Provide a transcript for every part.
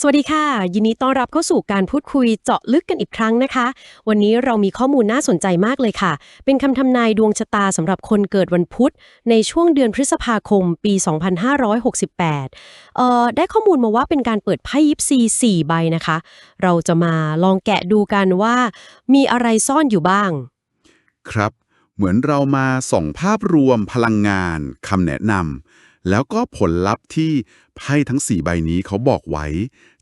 สวัสดีค่ะ ยินดีต้อนรับเข้าสู่การพูดคุยเจาะลึกกันอีกครั้งนะคะ วันนี้เรามีข้อมูลน่าสนใจมากเลยค่ะ เป็นคำทำนายดวงชะตาสำหรับคนเกิดวันพุธ ในช่วงเดือนพฤษภาคมปี 2568เอ่อได้ข้อมูลมาว่าเป็นการเปิดไพ่ยิปซี4ใบนะคะ เราจะมาลองแกะดูกันว่า มีอะไรซ่อนอยู่บ้าง ครับ เหมือนเรามาส่องภาพรวมพลังงานคำแนะนำ แล้วก็ผลลัพธ์ที่ไพ่ทั้ง 4 ใบนี้เขาบอกไว้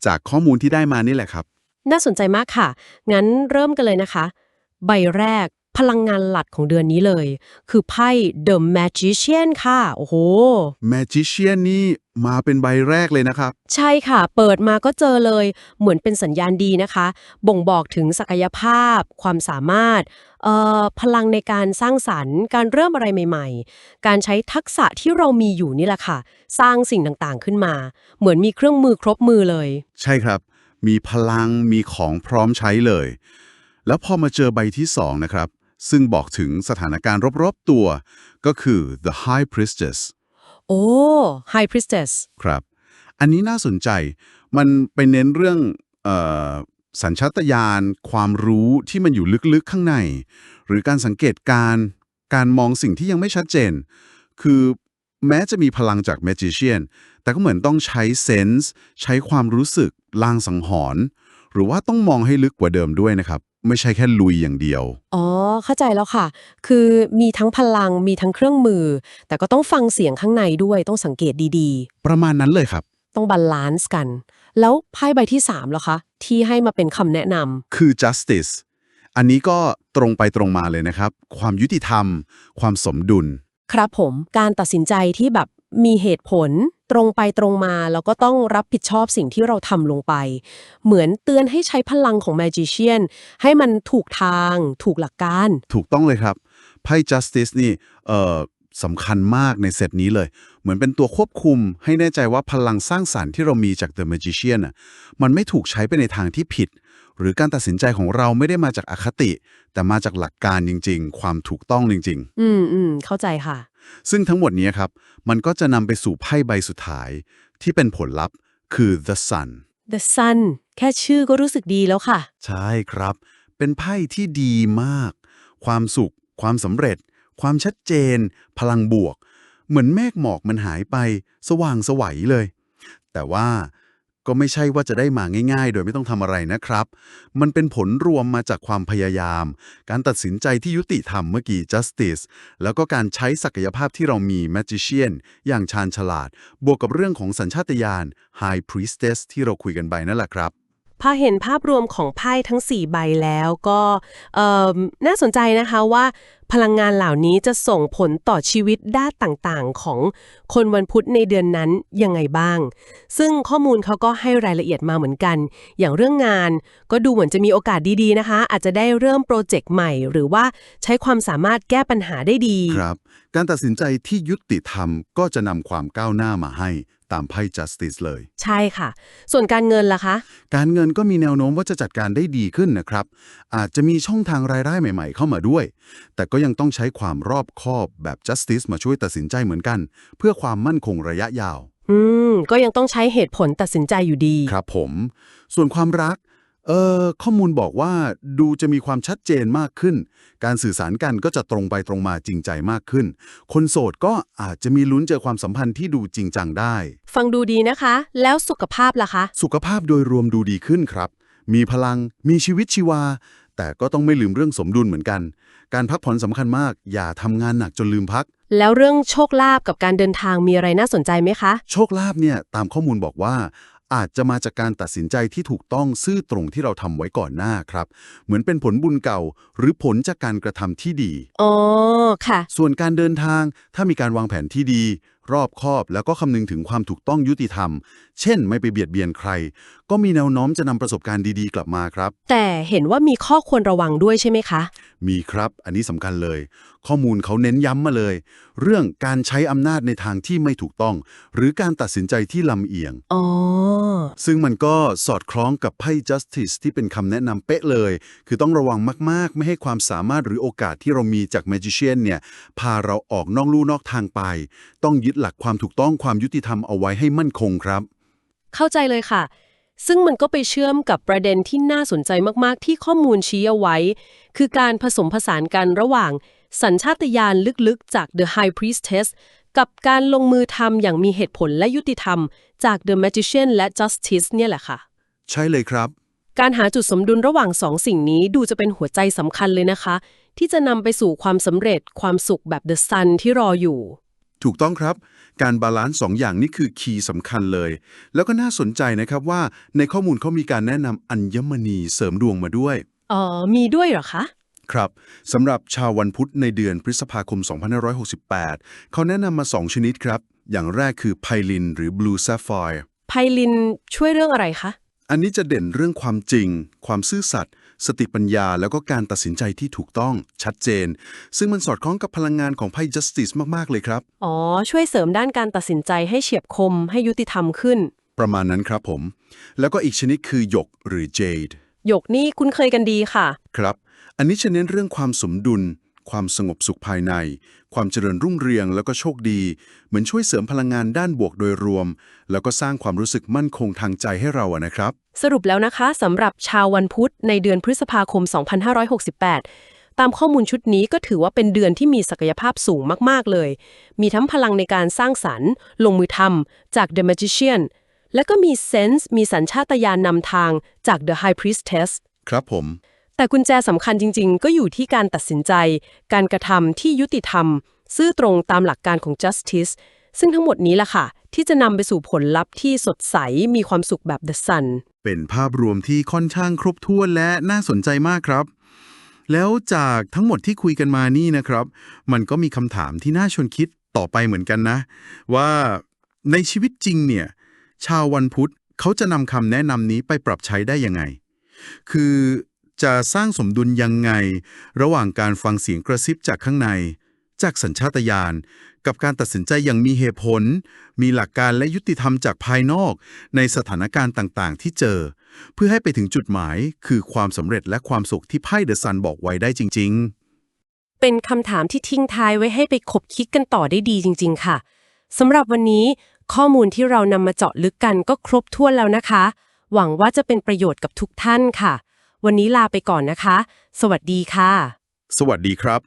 จากข้อมูลที่ได้มานี่แหละครับ น่าสนใจมากค่ะ งั้นเริ่มกันเลยนะคะ ใบแรก พลังงานหลักของเดือนนี้เลย คือไพ่ The Magician ค่ะ โอ้โห Magician นี่มาเป็นใบแรกเลยนะครับ ใช่ค่ะ เปิดมาก็เจอเลย เหมือนเป็นสัญญาณดีนะคะ บ่งบอกถึงศักยภาพ ความสามารถเอ่อพลังในการสร้างสรรค์ การเริ่มอะไรใหม่ ๆ การใช้ทักษะที่เรามีอยู่นี่แหละค่ะ สร้างสิ่งต่างๆขึ้นมา เหมือนมีเครื่องมือครบมือเลย ใช่ครับ มีพลังมีของพร้อมใช้เลย แล้วพอมาเจอใบที่สองนะครับ ซึ่งบอกถึงสถานการณ์รอบๆตัว ก็คือ the high priestess โอ้ High Priestess ครับ อันนี้น่าสนใจ มันไปเน้นเรื่องเออสัญชาตญาณความรู้ที่มันอยู่ลึกๆข้างใน หรือการสังเกตการณ์การมองสิ่งที่ยังไม่ชัดเจน คือแม้จะมีพลังจาก Magician แต่ก็เหมือนต้องใช้เซนส์ใช้ความรู้สึกลางสังหรณ์หรือว่าต้องมองให้ลึกกว่าเดิมด้วยนะครับ ไม่ใช่แค่ลุยอย่างเดียว อ๋อ เข้าใจแล้วค่ะ คือมีทั้งพลังมีทั้งเครื่องมือ แต่ก็ต้องฟังเสียงข้างในด้วยต้องสังเกตดีประมาณนั้นเลยครับ ๆ ต้องบาลานซ์กัน แล้วไพ่ใบที่3เหรอคะที่ให้มาเป็นคำแนะนคือ justice อันนี้ก็ตรงไปตรงมาเลยนะครับ ความยุติธรรม ความสมดุลำครับผมการตัดสินใจที่แบบมีเหตุผล ตรงไปตรงมาแล้วก็ต้องรับผิดชอบสิ่งที่เราทำลงไป เหมือนเตือนให้ใช้พลังของ Magician ให้มันถูกทางถูกหลักการ ถูกต้องเลยครับไพ่ justice นี่เอ่อสำคัญมากในเซตนี้เลย เหมือนเป็นตัวควบคุมให้แน่ใจว่าพลังสร้างสารรค์ที่เรามีจาก The Magician น่ะมันไม่ถูกใช้ไปในทางที่ผิด หรือการตัดสินใจของเราไม่ได้มาจากอคติ แต่มาจากหลักการจริง ๆ ความถูกต้องจริงอืมอืมเข้าใจค่ะๆ ซึ่งทั้งหมดนี้ครับ มันก็จะนำไปสู่ไพ่ใบสุดท้าย ที่เป็นผลลัพธ์คือ the sun The Sun แค่ชื่อก็รู้สึกดีแล้วค่ะ ใช่ครับ เป็นไพ่ที่ดีมาก ความสุข ความสำเร็จ ความชัดเจน พลังบวก เหมือนเมฆหมอกมันหายไป สว่างสวัยเลย แต่ว่า ก็ไม่ใช่ว่าจะได้มาง่ายๆ โดยไม่ต้องทำอะไรนะครับ มันเป็นผลรวมมาจากความพยายาม การตัดสินใจที่ยุติธรรมเมื่อกี้ justice แล้วก็การใช้ศักยภาพที่เรามี magician อย่างชาญฉลาด บวกกับเรื่องของสัญชาตญาณ high priestess ที่เราคุยกันไปนั่นแหละครับ พอเห็นภาพรวมของไพ่ทั้ง 4 ใบแล้วก็น่าสนใจนะคะว่า พลังงานเหล่านี้จะส่งผลต่อชีวิตด้านต่างๆ ของคนวันพุธในเดือนนั้นยังไงบ้าง ซึ่งข้อมูลเขาก็ให้รายละเอียดมาเหมือนกัน อย่างเรื่องงานก็ดูเหมือนจะมีโอกาสดีๆนะคะ อาจจะได้เริ่มโปรเจกต์ใหม่ หรือว่าใช้ความสามารถแก้ปัญหาได้ดี ครับ การตัดสินใจที่ยุติธรรมก็จะนำความก้าวหน้ามาให้ ตามไพ่ justice เลย ใช่ค่ะ ส่วนการเงินล่ะคะ การเงินก็มีแนวโน้มว่าจะจัดการได้ดีขึ้นนะครับ อาจจะมีช่องทางรายได้ใหม่ ๆ เข้ามาด้วย แต่ก็ยังต้องใช้ความรอบคอบแบบ justice มาช่วยตัดสินใจเหมือนกัน เพื่อความมั่นคงระยะยาว อืม ก็ยังต้องใช้เหตุผลตัดสินใจอยู่ดี ครับผม ส่วนความรัก เอ่อข้อมูลบอกว่าดูจะมีความชัดเจนมากขึ้น การสื่อสารกันก็จะตรงไปตรงมาจริงใจมากขึ้น คนโสดก็อาจจะมีลุ้นเจอความสัมพันธ์ที่ดูจริงจังได้ ฟังดูดีนะคะ แล้วสุขภาพล่ะคะ สุขภาพโดยรวมดูดีขึ้นครับ มีพลัง มีชีวิตชีวา แต่ก็ต้องไม่ลืมเรื่องสมดุลเหมือนกัน การพักผ่อนสำคัญมาก อย่าทำงานหนักจนลืมพัก แล้วเรื่องโชคลาภกับการเดินทางมีอะไรน่าสนใจไหมคะ โชคลาภเนี่ยตามข้อมูลบอกว่า อาจจะมาจากการตัดสินใจที่ถูกต้องซื่อตรงที่เราทำไว้ก่อนหน้าครับ เหมือนเป็นผลบุญเก่า หรือผลจากการกระทำที่ดี อ๋อ ค่ะ ส่วนการเดินทางถ้ามีการวางแผนที่ดี รอบคอบแล้วก็คำนึงถึงความถูกต้องยุติธรรม เช่น ไม่ไปเบียดเบียนใคร ก็มีแนวโน้มจะนำประสบการณ์ดีๆ กลับมาครับ แต่เห็นว่ามีข้อควรระวังด้วยใช่ไหมคะ มีครับ อันนี้สำคัญเลย ข้อมูลเขาเน้นย้ำมาเลย เรื่องการใช้อำนาจในทางที่ไม่ถูกต้อง หรือการตัดสินใจที่ลำเอียง อ๋อ ซึ่งมันก็สอดคล้องกับไพ่ justice ที่เป็นคำแนะนำเป๊ะเลย คือต้องระวังมาก ๆ ไม่ให้ความสามารถหรือโอกาสที่เรามีจาก magician เนี่ยพาเราออกนอกลู่นอกทางไป ต้องยึดหลักความถูกต้องความยุติธรรมเอาไว้ให้มั่นคงครับ เข้าใจเลยค่ะ ซึ่งมันก็ไปเชื่อมกับประเด็นที่น่าสนใจมากๆ ที่ข้อมูลชี้เอาไว้ คือการผสมผสานกันระหว่าง สัญชาตญาณลึกๆ จาก The High Priestess กับการลงมือทำอย่างมีเหตุผลและยุติธรรม จาก The Magician และ Justice เนี่ยแหละค่ะ ใช่เลยครับ การหาจุดสมดุลระหว่างสองสิ่งนี้ดูจะเป็นหัวใจสำคัญเลยนะคะ ที่จะนำไปสู่ความสำเร็จความสุขแบบ The Sun ที่รออยู่ ถูกต้องครับ การบาลานซ์สองอย่างนี้คือคีย์สำคัญเลย แล้วก็น่าสนใจนะครับว่าในข้อมูลเขามีการแนะนำอัญมณีเสริมดวงมาด้วย อ๋อ มีด้วยเหรอคะ ครับสำหรับชาววันพุธในเดือนพฤษภาคม 2568 เขาแนะนำมา 2 ชนิดครับ อย่างแรกคือไพลิน หรือ Blue Sapphire ไพลินช่วยเรื่องอะไรคะ อันนี้จะเด่นเรื่องความจริง ความซื่อสัตย์ สติปัญญาแล้วก็การตัดสินใจที่ถูกต้องชัดเจน ซึ่งมันสอดคล้องกับพลังงานของไพ่ Justice มากๆเลยครับ อ๋อ ช่วยเสริมด้านการตัดสินใจให้เฉียบคม ให้ยุติธรรมขึ้น ประมาณนั้นครับผม แล้วก็อีกชนิดคือหยกหรือ Jade หยกนี่คุ้นเคยกันดีค่ะ ครับ อันนี้จะเน้นเรื่องความสมดุล ความสงบสุขภายใน ความเจริญรุ่งเรืองแล้วก็โชคดี เหมือนช่วยเสริมพลังงานด้านบวกโดยรวม แล้วก็สร้างความรู้สึกมั่นคงทางใจให้เราอะนะครับ สรุปแล้วนะคะสำหรับชาววันพุธในเดือนพฤษภาคม 2568ตามข้อมูลชุดนี้ก็ถือว่าเป็นเดือนที่มีศักยภาพสูงมาก ๆ เลย มีทั้งพลังในการสร้างสรรค์ ลงมือทำจาก The Magician และก็มีเซนส์มีสัญชาตญาณนำทางจาก The High Priestess ครับผม แต่กุญแจสำคัญจริง ๆ ก็อยู่ที่การตัดสินใจ การกระทำที่ยุติธรรม ซื่อตรงตามหลักการของ justice ซึ่งทั้งหมดนี้ล่ะค่ะ ที่จะนำไปสู่ผลลัพธ์ที่สดใสมีความสุขแบบ the sun เป็นภาพรวมที่ค่อนข้างครบถ้วนและน่าสนใจมากครับ แล้วจากทั้งหมดที่คุยกันมานี่นะครับ มันก็มีคำถามที่น่าชวนคิดต่อไปเหมือนกันนะ ว่าในชีวิตจริงเนี่ย ชาววันพุธเขาจะนำคำแนะนำนี้ไปปรับใช้ได้ยังไง คือ จะสร้างสมดุลยังไง ระหว่างการฟังเสียงกระซิบจากข้างใน จากสัญชาตญาณกับการตัดสินใจอย่างมีเหตุผล มีหลักการและยุติธรรมจากภายนอก ในสถานการณ์ต่างๆ ที่เจอ เพื่อให้ไปถึงจุดหมาย คือความสำเร็จและความสุขที่ไพ่เดอะซันบอกไว้ได้จริง ๆ เป็นคำถามที่ทิ้งท้ายไว้ให้ไปคบคิดกันต่อได้ดีจริง ๆ ค่ะสำหรับวันนี้ข้อมูลที่เรานำมาเจาะลึกกันก็ครบถ้วนแล้วนะคะ หวังว่าจะเป็นประโยชน์กับทุกท่านค่ะ วันนี้ลาไปก่อนนะคะ สวัสดีค่ะ สวัสดีครับ